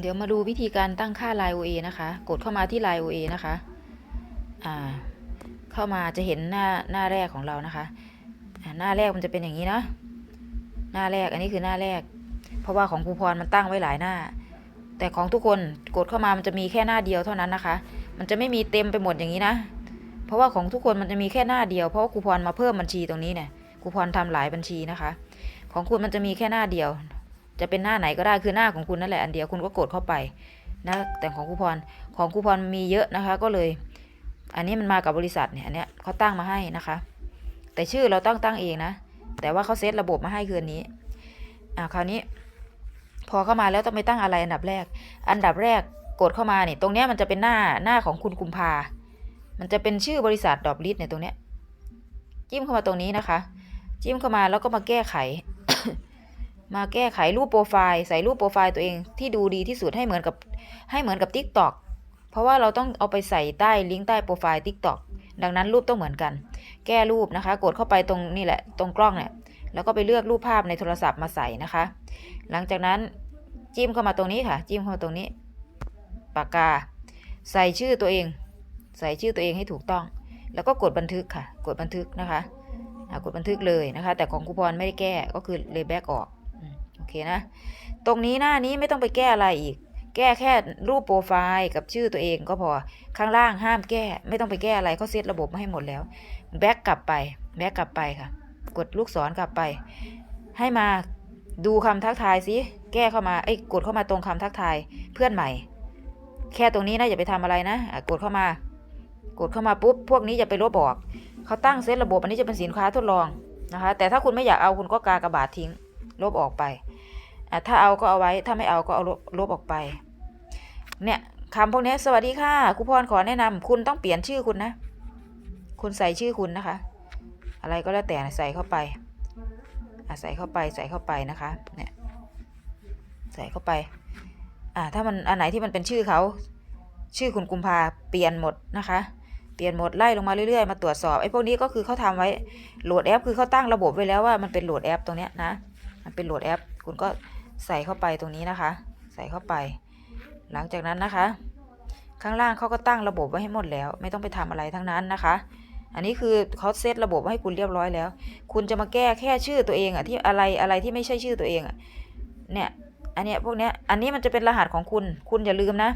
เดี๋ยวมาดูวิธีการตั้งค่า Line OA นะคะ กดเข้ามาที่ Line OA นะคะ อ่า เข้ามาจะเห็นหน้าหน้าแรกของเรานะคะ หน้าแรกมันจะเป็นอย่างนี้นะ หน้าแรกอันนี้คือหน้าแรก เพราะว่าของครูพรมันตั้งไว้หลายหน้า แต่ของทุกคนกดเข้ามามันจะมีแค่หน้าเดียวเท่านั้นนะคะ มันจะไม่มีเต็มไปหมดอย่างนี้นะ เพราะว่าของทุกคนมันจะมีแค่หน้าเดียว เพราะว่าครูพรมาเพิ่มบัญชีตรงนี้เนี่ยครูพรทำหลายบัญชีนะคะ ของคุณมันจะมีแค่หน้าเดียว จะเป็นหน้าไหนก็ได้คือหน้าของคุณนั่นแหละอันเดียวคุณก็กดเข้าไปนะแต่ของคูพรของคูพรมีเยอะนะคะก็เลย อันนี้มันมากับบริษัทเนี่ยอันเนี้ยเขาตั้งมาให้นะคะ แต่ชื่อเราต้องตั้งเองนะ แต่ว่าเขาเซตระบบมาให้คืนนี้อ่าคราวนี้ พอเข้ามาแล้วต้องไปตั้งอะไรอันดับแรก อันดับแรกกดเข้ามาเนี่ยตรงเนี้ยมันจะเป็นหน้าหน้าของคุณกุมภา มันจะเป็นชื่อบริษัทดอบลิสเนี่ยตรงเนี้ยจิ้มเข้ามาตรงนี้นะคะ จิ้มเข้ามาแล้วก็มาแก้ไข มาแก้ไขรูปโปรไฟล์ใส่รูปโปรไฟล์ตัวเองที่ดูดีที่สุดให้เหมือนกับให้เหมือนกับ Tik t o อกเพราะว่าเราต้องเอาไปใส่ใต้ลิงก์ใต้โปรไฟล์ Tik t o อกดังนั้นรูปต้องเหมือนกัน แก้รูปนะคะ กดเข้าไปตรงนี่แหละ ตรงกล้องเนี่ยแล้วก็ไปเลือกรูปภาพในโทรศัพท์มาใส่นะคะ หลังจากนั้นจิ้มเข้ามาตรงนี้ค่ะ จิ้มเข้ามาตรงนี้ ปากกา ใส่ชื่อตัวเอง ใส่ชื่อตัวเองให้ถูกต้อง แล้วก็กดบันทึกค่ะ กดบันทึกนะคะกดบันทึกเลยนะคะ แต่ของคูปองไม่ได้แก้ก็คือเลยแบกออก เคนะ ตรงนี้หน้านี้ไม่ต้องไปแก้อะไรอีก แก้แค่รูปโปรไฟล์กับชื่อตัวเองก็พอ ข้างล่างห้ามแก้ ไม่ต้องไปแก้อะไรเขาเซตระบบมาให้หมดแล้ว แบ็กกลับไป แบ็กกลับไปค่ะ กดลูกศรกลับไป ให้มาดูคำทักทายสิแก้เข้ามาไอ้ยกดเข้ามาตรงคำทักทายเพื่อนใหม่ แค่ตรงนี้นะอย่าไปทำอะไรนะะกดเข้ามา กดเข้ามาปุ๊บพวกนี้อย่าไปลบออกเขาตั้งเซตระบบอันนี้จะเป็นสินค้าทดลองนะคะ แต่ถ้าคุณไม่อยากเอาคุณก็กากระบาดทิ้ง ลบออกไป ถ้าเอาก็เอาไว้ถ้าไม่เอาก็เอาลบลบออกไป เนี่ยคำพวกนี้สวัสดีค่ะครูพรขอแนะนำคุณต้องเปลี่ยนชื่อคุณนะ คุณใส่ชื่อคุณนะคะ อะไรก็แล้วแต่ใส่เข้าไปใส่เข้าไปใส่เข้าไปนะคะเนี่ยใส่เข้าไปอ่าถ้ามันอันไหนที่มันเป็นชื่อเขาชื่อคุณกุมภาเปลี่ยนหมดนะคะ เปลี่ยนหมดไล่ลงมาเรื่อยๆ มาตรวจสอบไอ้พวกนี้ก็คือเขาทำไว้โหลดแอป คือเขาตั้งระบบไว้แล้วว่ามันเป็นโหลดแอปตรงเนี้ยนะมันเป็นโหลดแอป คุณก็ ใส่เข้าไปตรงนี้นะคะ ใส่เข้าไป หลังจากนั้นนะคะ ข้างล่างเขาก็ตั้งระบบไว้ให้หมดแล้ว ไม่ต้องไปทำอะไรทั้งนั้นนะคะ อันนี้คือเขาเซตระบบไว้ให้คุณเรียบร้อยแล้ว คุณจะมาแก้แค่ชื่อตัวเองอะที่อะไรอะไรที่ไม่ใช่ชื่อตัวเองอะเนี่ยอันเนี้ยพวกเนี้ยอันนี้มันจะเป็นรหัสของคุณ คุณอย่าลืมนะ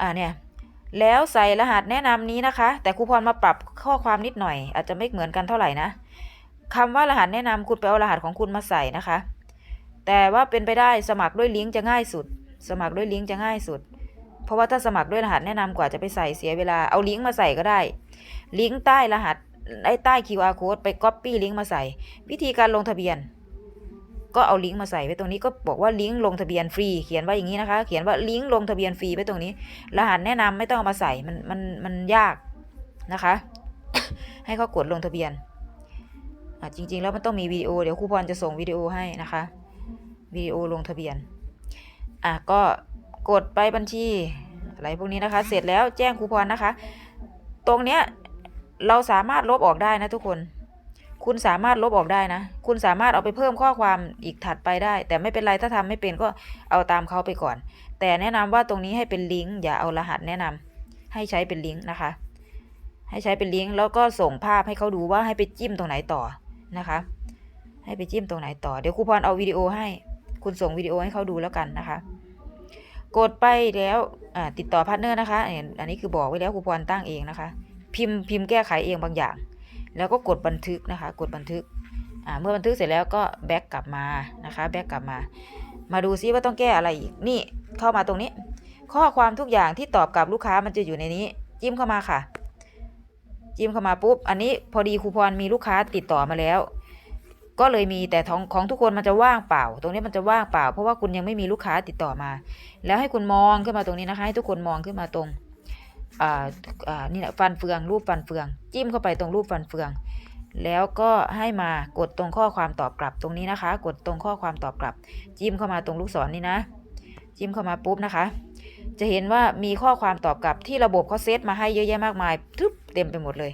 อ่าเนี่ยแล้วใส่รหัสแนะนำนี้นะคะ แต่ครูพรมาปรับข้อความนิดหน่อย อาจจะไม่เหมือนกันเท่าไหร่นะคำว่ารหัสแนะนำคุณไปเอารหัสของคุณมาใส่นะคะ แต่ว่าเป็นไปได้สมัครด้วยลิงก์จะง่ายสุด สมัครด้วยลิงก์จะง่ายสุด เพราะว่าถ้าสมัครด้วยรหัสแนะนำกว่าจะไปใส่เสียเวลาเอาลิงก์มาใส่ก็ได้ ลิงก์ใต้รหัสไอ้ใต้ QR code ไป Copy ลิงก์มาใส่ วิธีการลงทะเบียน ก็เอาลิงก์มาใส่ไว้ตรงนี้ก็บอกว่าลิงก์ลงทะเบียนฟรี เขียนว่าอย่างนี้นะคะ เขียนว่าลิงก์ลงทะเบียนฟรีไว้ตรงนี้ รหัสแนะนำไม่ต้องเอามาใส่มันมันมันยากนะคะ ให้เขากดลงทะเบียนอะจริง ๆ แล้วมันต้องมีวิดีโอเดี๋ยวครูพรจะส่งวิดีโอให้นะคะ วิดีโอลงทะเบียน อะก็กดไปบัญชี อะไรพวกนี้นะคะ เสร็จแล้วแจ้งครูพรนะคะ ตรงเนี้ยเราสามารถลบออกได้นะทุกคน คุณสามารถลบออกได้นะ คุณสามารถเอาไปเพิ่มข้อความอีกถัดไปได้ แต่ไม่เป็นไรถ้าทำไม่เป็นก็เอาตามเขาไปก่อน แต่แนะนำว่าตรงนี้ให้เป็นลิงก์อย่าเอารหัสแนะนำให้ใช้เป็นลิงก์นะคะ ให้ใช้เป็นลิงก์แล้วก็ส่งภาพให้เขาดูว่าให้ไปจิ้มตรงไหนต่อนะคะ ให้ไปจิ้มตรงไหนต่อ เดี๋ยวครูพรเอาวิดีโอให้ คุณส่งวิดีโอให้เขาดูแล้วกันนะคะ กดไปแล้วติดต่อพาร์ทเนอร์นะคะอันอันนี้คือบอกไว้แล้วครูพรตั้งเองนะคะ พิมพ์พิมพ์แก้ไขเองบางอย่าง แล้วก็กดบันทึกนะคะ กดบันทึกเมื่อบันทึกเสร็จแล้วก็แบ็กกลับมานะคะแบ็กกลับมา มาดูซิว่าต้องแก้อะไรอีกนี่เข้ามาตรงนี้ ข้อความทุกอย่างที่ตอบกับลูกค้ามันจะอยู่ในนี้ จิ้มเข้ามาค่ะ จิ้มเข้ามาปุ๊บ อันนี้พอดีครูพรมีลูกค้าติดต่อมาแล้ว ก็เลยมีแต่ของของทุกคนมันจะว่างเปล่า ตรงนี้มันจะว่างเปล่า เพราะว่าคุณยังไม่มีลูกค้าติดต่อมา แล้วให้คุณมองขึ้นมาตรงนี้นะคะ ให้ทุกคนมองขึ้นมาตรงอ่าอ่านี่แหละฟันเฟืองรูปฟันเฟือง จิ้มเข้าไปตรงรูปฟันเฟือง แล้วก็ให้มากดตรงข้อความตอบกลับตรงนี้นะคะ กดตรงข้อความตอบกลับ จิ้มเข้ามาตรงลูกศรนนี่นะ จิ้มเข้ามาปุ๊บนะคะ จะเห็นว่ามีข้อความตอบกลับที่ระบบเขาเซตมาให้เยอะแยะมากมายทึบเต็มไปหมดเลย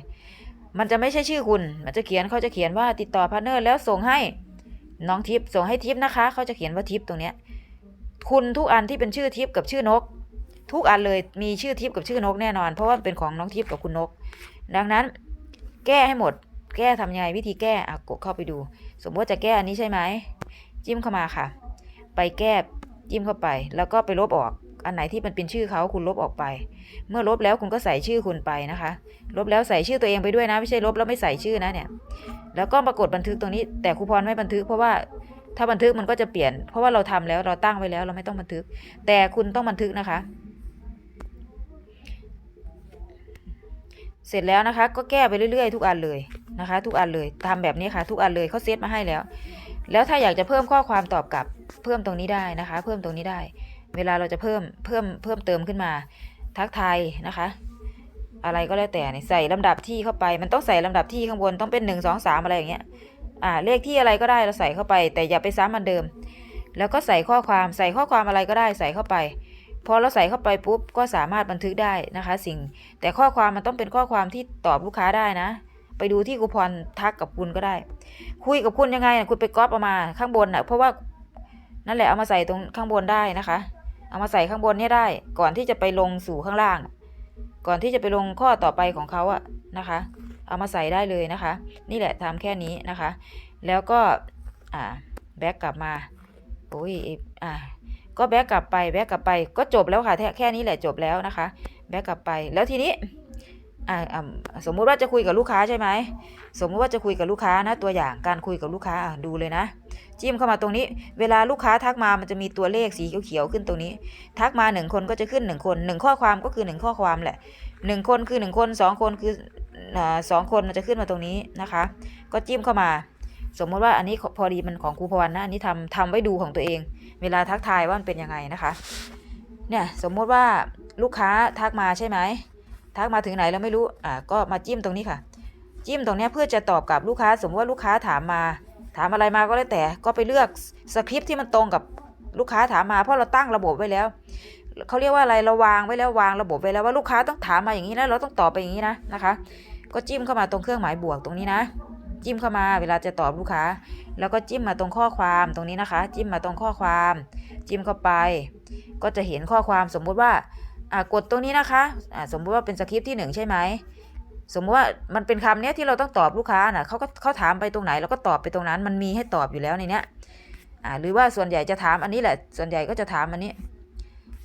มันจะไม่ใช่ชื่อคุณ มันจะเขียนเขาจะเขียนว่าติดต่อพาร์เนอร์แล้วส่งให้น้องทิปส่งให้ทิปนะคะ เขาจะเขียนว่าทิปตรงเนี้ย คุณทุกอันที่เป็นชื่อทิพย์กับชื่อนก ทุกอันเลยมีชื่อทิพย์กับชื่อนกแน่นอน เพราะว่าเป็นของน้องทิพย์กับคุณนก ดังนั้น แก้ให้หมด แก้ทำยังไงวิธีแก้อะกดเข้าไปดู สมมติว่าจะแก้อันนี้ใช่ไหมจิ้มเข้ามาค่ะ ไปแก้จิ้มเข้าไป แล้วก็ไปลบออก อันไหนที่มันเป็นชื่อเขาคุณลบออกไป เมื่อลบแล้วคุณก็ใส่ชื่อคุณไปนะคะ ลบแล้วใส่ชื่อตัวเองไปด้วยนะ ไม่ใช่ลบแล้วไม่ใส่ชื่อนะเนี่ย แล้วก็ปรากฏบันทึกตรงนี้ แต่ครูพรไม่บันทึกเพราะว่าถ้าบันทึกมันก็จะเปลี่ยน เพราะว่าเราทำแล้วเราตั้งไว้แล้วเราไม่ต้องบันทึก แต่คุณต้องบันทึกนะคะ เสร็จแล้วนะคะ ก็แก้ไปเรื่อยๆ ทุกอันเลยนะคะ ทุกอันเลยทำแบบนี้ค่ะ ทุกอันเลยเขาเซตมาให้แล้ว แล้วถ้าอยากจะเพิ่มข้อความตอบกลับ เพิ่มตรงนี้ได้นะคะ เพิ่มตรงนี้ได้ เวลาเราจะเพิ่มเพิ่มเพิ่มเติมขึ้นมา ทักทายนะคะ อะไรก็แล้วแต่เนี่ยใส่ลำดับที่เข้าไป มันต้องใส่ลำดับที่ข้างบนต้องเป็นหนึ่งสองสามอะไรอย่างเงี้ยอ่าเลขที่อะไรก็ได้เราใส่เข้าไป แต่อย่าไปซ้ำมันเดิม แล้วก็ใส่ข้อความใส่ข้อความอะไรก็ได้ใส่เข้าไปพอเราใส่เข้าไปปุ๊บก็สามารถบันทึกได้นะคะ สิ่งแต่ข้อความมันต้องเป็นข้อความที่ตอบลูกค้าได้นะ ไปดูที่คูพรทักกับคุณก็ได้ คุยกับคุณยังไงนะคุณไปก๊อปเอามาข้างบนน่ะเพราะว่านั่นแหละเอามาใส่ตรงข้างบนได้นะคะ เอามาใส่ข้างบนเนี่ยได้ ก่อนที่จะไปลงสู่ข้างล่าง ก่อนที่จะไปลงข้อต่อไปของเขาอะนะคะ เอามาใส่ได้เลยนะคะ นี่แหละทำแค่นี้นะคะ แล้วก็อ่าแบ็กกลับมาโอ้ยอ่าก็แบ็กกลับไปแบ็กกลับไปก็จบแล้วค่ะแค่แค่นี้แหละจบแล้วนะคะ แบ็กกลับไปแล้วทีนี้ สมมุติว่าจะคุยกับลูกค้าใช่ไหม สมมุติว่าจะคุยกับลูกค้านะ ตัวอย่างการคุยกับลูกค้าดูเลยนะ จิ้มเข้ามาตรงนี้ เวลาลูกค้าทักมามันจะมีตัวเลขสีเขียวๆขึ้นตรงนี้ ทักมาหนึ่งคนก็จะขึ้นหนึ่งคนหนึ่งข้อความก็คือหนึ่งข้อความแหละหนึ่งคนคือหนึ่งคนสองคนคือสองคนมันจะขึ้นมาตรงนี้นะคะ ก็จิ้มเข้ามา สมมติว่าอันนี้พอดีมันของครูพรนะอันนี้ทำทำไว้ดูของตัวเอง เวลาทักทายว่ามันเป็นยังไงนะคะ เนี่ยสมมติว่าลูกค้าทักมาใช่ไหม ทักมาถึงไหนแล้วไม่รู้อ่าก็มาจิ้มตรงนี้ค่ะ จิ้มตรงนี้เพื่อจะตอบกับลูกค้า สมมติว่าลูกค้าถามมา ถามอะไรมาก็แล้วแต่ก็ไปเลือกสคริปที่มันตรงกับลูกค้าถามมาเพราะเราตั้งระบบไว้แล้วเขาเรียกว่าอะไรเราวางไว้แล้ววางระบบไว้แล้วว่าลูกค้าต้องถามมาอย่างนี้นะเราต้องตอบไปอย่างนี้นะนะคะ ก็จิ้มเข้ามาตรงเครื่องหมายบวกตรงนี้นะ จิ้มเข้ามาเวลาจะตอบลูกค้า แล้วก็จิ้มมาตรงข้อความตรงนี้นะคะ จิ้มมาตรงข้อความ จิ้มเข้าไป ก็จะเห็นข้อความสมมุติว่า กดตรงนี้นะคะสมมุติว่าเป็นสคริปต์ที่หนึ่งใช่ไหมสมมุติว่ามันเป็นคำเนี้ยที่เราต้องตอบลูกค้าน่ะเขาก็เขาถามไปตรงไหนเราก็ตอบไปตรงนั้น มันมีให้ตอบอยู่แล้วในเนี้ยอ่าหรือว่าส่วนใหญ่จะถามอันนี้แหละ ส่วนใหญ่ก็จะถามอันนี้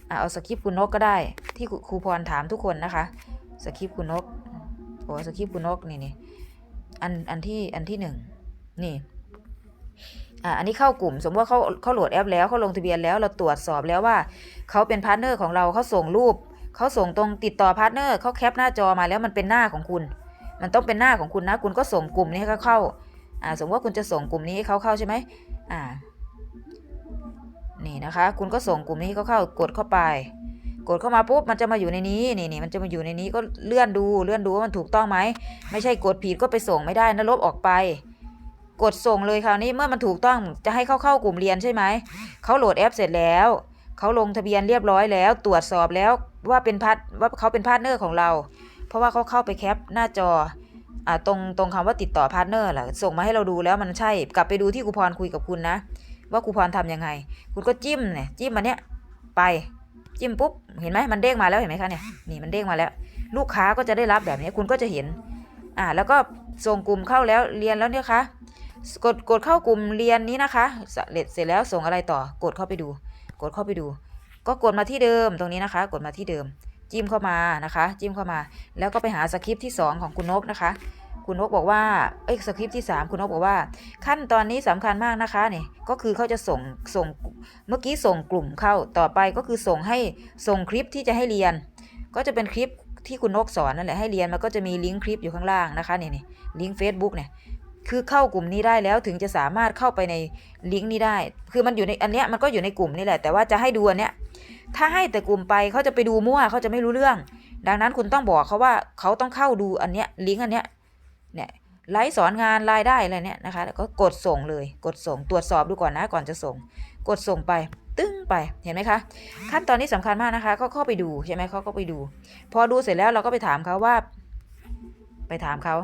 อ่าเอาสคริปต์คุณนกก็ได้ ที่ครูครูพรถามทุกคนนะคะสคริปต์คุณนกโอ้สคริปต์คุณนกนี่นี่อันอันที่อันที่หนึ่งนี่ อ่าอันนี้เข้ากลุ่ม สมมติว่าเขาเขาโหลดแอปแล้วเขาลงทะเบียนแล้วเราตรวจสอบแล้วว่าเขาเป็นพาร์ทเนอร์ของเราเขาส่งรูปเขาส่งตรงติดต่อพาร์ทเนอร์เขาแคปหน้าจอมาแล้วมันเป็นหน้าของคุณ มันต้องเป็นหน้าของคุณนะ คุณก็ส่งกลุ่มนี้ให้เขาเข้าอ่าสมมติว่าคุณจะส่งกลุ่มนี้ให้เขาเข้าใช่ไหมอ่านี่นะคะ คุณก็ส่งกลุ่มนี้ให้เขาเข้ากดเข้าไป กดเข้ามาปุ๊บมันจะมาอยู่ในนี้นี่นี่มันจะมาอยู่ในนี้ก็เลื่อนดูเลื่อนดูว่ามันถูกต้องไหมไม่ใช่กดผิดก็ไปส่งไม่ได้นะลบออกไป กดส่งเลยคราวนี้เมื่อมันถูกต้องจะให้เข้าเข้ากลุ่มเรียนใช่ไหมเขาโหลดแอปเสร็จแล้วเขาลงทะเบียนเรียบร้อยแล้ว ตรวจสอบแล้วว่าเป็นพาร์ทว่าเขาเป็นพาร์ทเนอร์ของเรา เพราะว่าเขาเข้าไปแคปหน้าจออ่าตรงตรงคำว่าติดต่อพาร์ทเนอร์แหละส่งมาให้เราดูแล้วมันใช่กลับไปดูที่ครูพรคุยกับคุณนะ ว่าครูพรทำยังไง คุณก็จิ้มเนี่ยจิ้มมันเนี้ยไปจิ้มปุ๊บเห็นไหมมันเด้งมาแล้วเห็นไหมคะเนี่ยนี่มันเด้งมาแล้ว ลูกค้าก็จะได้รับแบบนี้คุณก็จะเห็นอ่าแล้วก็ส่งกลุ่มเข้าแล้วเรียนแล้วเนี่ยคะ กดกดเข้ากลุ่มเรียนนี้นะคะเสร็จเสร็จแล้วส่งอะไรต่อกดเข้าไปดู กดเข้าไปดู ก็กดมาที่เดิมตรงนี้นะคะ กดมาที่เดิม จิ้มเข้ามานะคะ จิ้มเข้ามา แล้วก็ไปหาสคริปต์ที่ 2 ของคุณนกนะคะ คุณนกบอกว่าเอ้สคริปต์ที่ 3 คุณนกบอกว่า ขั้นตอนนี้สำคัญมากนะคะนี่ก็คือเขาจะส่งส่งเมื่อกี้ส่งกลุ่มเข้าต่อไปก็คือส่งให้ส่งคลิปที่จะให้เรียน ก็จะเป็นคลิปที่คุณนกสอนนั่นแหละให้เรียนมันก็จะมีลิงก์คลิปอยู่ข้างล่างนะคะนี่นี่ลิงก์ Facebook เนี่ย คือเข้ากลุ่มนี้ได้แล้วถึงจะสามารถเข้าไปในลิงก์นี้ได้ คือมันอยู่ในอันเนี้ยมันก็อยู่ในกลุ่มนี่แหละ แต่ว่าจะให้ดูอันเนี้ย ถ้าให้แต่กลุ่มไปเขาจะไปดูมั่วเขาจะไม่รู้เรื่อง ดังนั้นคุณต้องบอกเขาว่าเขาต้องเข้าดูอันเนี้ยลิงก์อันเนี้ย เนี่ยไลฟ์สอนงานรายได้อะไรเนี่ยนะคะแล้วก็กดส่งเลย กดส่งตรวจสอบดูก่อนนะก่อนจะส่ง กดส่งไป ตึ้งไปเห็นไหมคะ ขั้นตอนนี้สำคัญมากนะคะ ก็เข้าไปดูใช่ไหมเขาก็ไปดู พอดูเสร็จแล้วเราก็ไปถามเขาว่า ไปถามเขา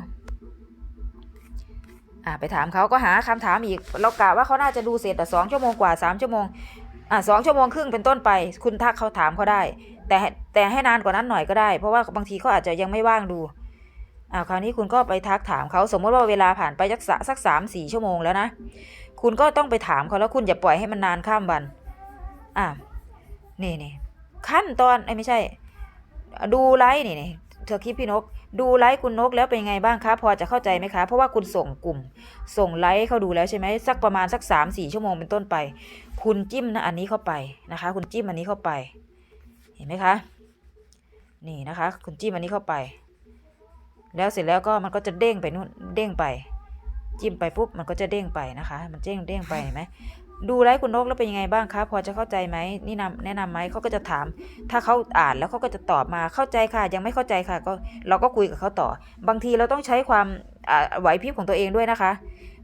อ่าไปถามเขาก็หาคำถามอีก เรากะว่าเขาน่าจะดูเสร็จแต่สองชั่วโมงกว่าสามชั่วโมงอะสองชั่วโมงครึ่งเป็นต้นไป คุณทักเขาถามเขาได้ แต่แต่ให้นานกว่านั้นหน่อยก็ได้ เพราะว่าบางทีเขาอาจจะยังไม่ว่างดูอ่าคราวนี้คุณก็ไปทักถามเขาสมมติว่าเวลาผ่านไปสักสักสามสี่ชั่วโมงแล้วนะ คุณก็ต้องไปถามเขาแล้วคุณอย่าปล่อยให้มันนานข้ามวันอะนี่นี่ขั้นตอนไอ้ไม่ใช่ ดูไลฟ์นี่นี่ เธอคลิปพี่นก ดูไลฟ์คุณนกแล้วเป็นไงบ้างคะ พอจะเข้าใจไหมคะ เพราะว่าคุณส่งกลุ่ม ส่งไลฟ์เขาดูแล้วใช่ไหมสักประมาณสักสามสี่ชั่วโมงเป็นต้นไป คุณจิ้มนะอันนี้เข้าไปนะคะ คุณจิ้มอันนี้เข้าไป เห็นไหมคะ นี่นะคะ คุณจิ้มอันนี้เข้าไป แล้วเสร็จแล้วก็มันก็จะเด้งไปนู่นเด้งไป จิ้มไปปุ๊บมันก็จะเด้งไปนะคะ มันเด้งเด้งไปเห็นไหม ดูไลฟ์คุณนกแล้วเป็นยังไงบ้างคะพอจะเข้าใจไหมนี่นำแนะนำไหมเขาก็จะถาม ถ้าเขาอ่านแล้วเขาก็จะตอบมาเข้าใจค่ะ ยังไม่เข้าใจค่ะ ก็เราก็คุยกับเขาต่อ บางทีเราต้องใช้ความไหวพริบของตัวเองด้วยนะคะ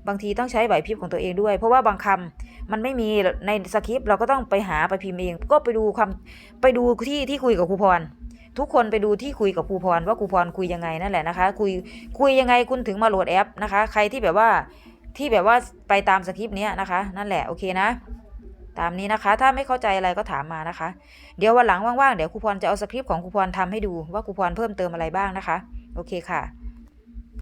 บางทีต้องใช้ไหวพริบของตัวเองด้วย เพราะว่าบางคำมันไม่มีในสคริปต์เราก็ต้องไปหาไปพิมพ์เอง ก็ไปดูคำไปดูที่ที่คุยกับครูพรทุกคนไปดูที่คุยกับครูพรว่าครูพรคุยยังไงนั่นแหละนะคะ คุยคุยยังไงคุณถึงมาโหลดแอปนะคะ ใครที่แบบว่า ที่แบบว่าไปตามสคริปต์เนี้ยนะคะ นั่นแหละโอเคนะ ตามนี้นะคะ ถ้าไม่เข้าใจอะไรก็ถามมานะคะ เดี๋ยววันหลังว่างๆเดี๋ยวครูพรจะเอาสคริปต์ของครูพรทำให้ดูว่าครูพรเพิ่มเติมอะไรบ้างนะคะ โอเคค่ะ